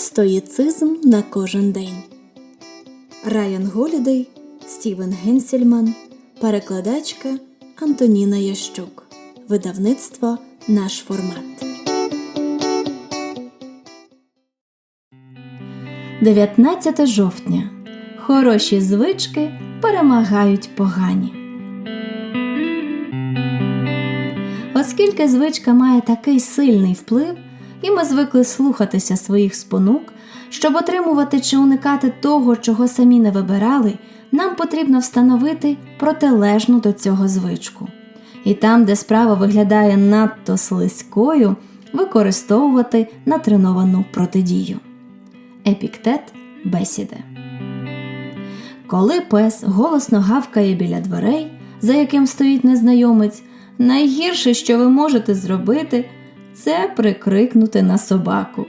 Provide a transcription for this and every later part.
Стоїцизм на кожен день. Райан Голідей, Стівен Генсельман, перекладачка Антоніна Ящук. Видавництво Наш формат. 19 жовтня. Хороші звички перемагають погані. Оскільки звичка має такий сильний вплив, і ми звикли слухатися своїх спонук, щоб отримувати чи уникати того, чого самі не вибирали, нам потрібно встановити протилежну до цього звичку. І там, де справа виглядає надто слизькою, використовувати натреновану протидію. Епіктет бесіди. Коли пес голосно гавкає біля дверей, за яким стоїть незнайомець, найгірше, що ви можете зробити, це прикрикнути на собаку.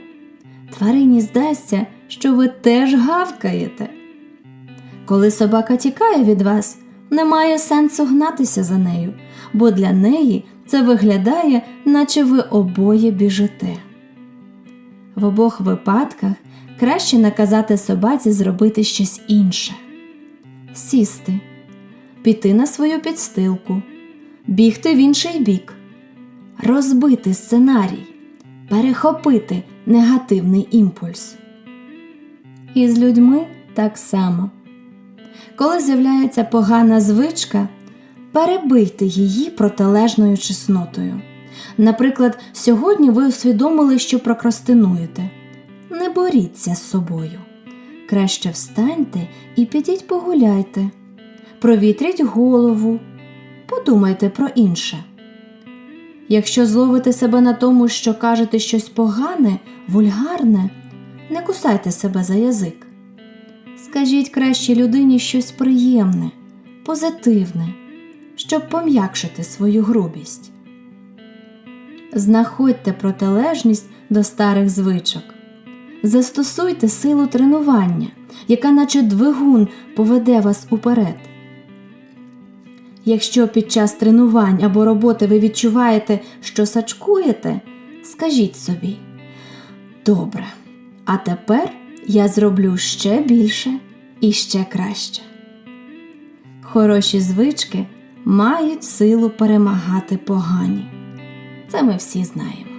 Тварині здасться, що ви теж гавкаєте. Коли собака тікає від вас, немає сенсу гнатися за нею, бо для неї це виглядає, наче ви обоє біжите. В обох випадках краще наказати собаці зробити щось інше сісти, піти на свою підстилку, бігти в інший бік, розбити сценарій, перехопити негативний імпульс. І з людьми так само. Коли з'являється погана звичка, перебийте її протилежною чеснотою. Наприклад, сьогодні ви усвідомили, що прокрастинуєте. Не боріться з собою. Краще встаньте і підіть погуляйте. Провітріть голову, подумайте про інше. Якщо зловите себе на тому, що кажете щось погане, вульгарне, не кусайте себе за язик. Скажіть краще людині щось приємне, позитивне, щоб пом'якшити свою грубість. Знаходьте протилежність до старих звичок. Застосуйте силу тренування, яка, наче двигун, поведе вас уперед. Якщо під час тренувань або роботи ви відчуваєте, що сачкуєте, скажіть собі: Добре, а тепер я зроблю ще більше і ще краще. Хороші звички мають силу перемагати погані. Це ми всі знаємо.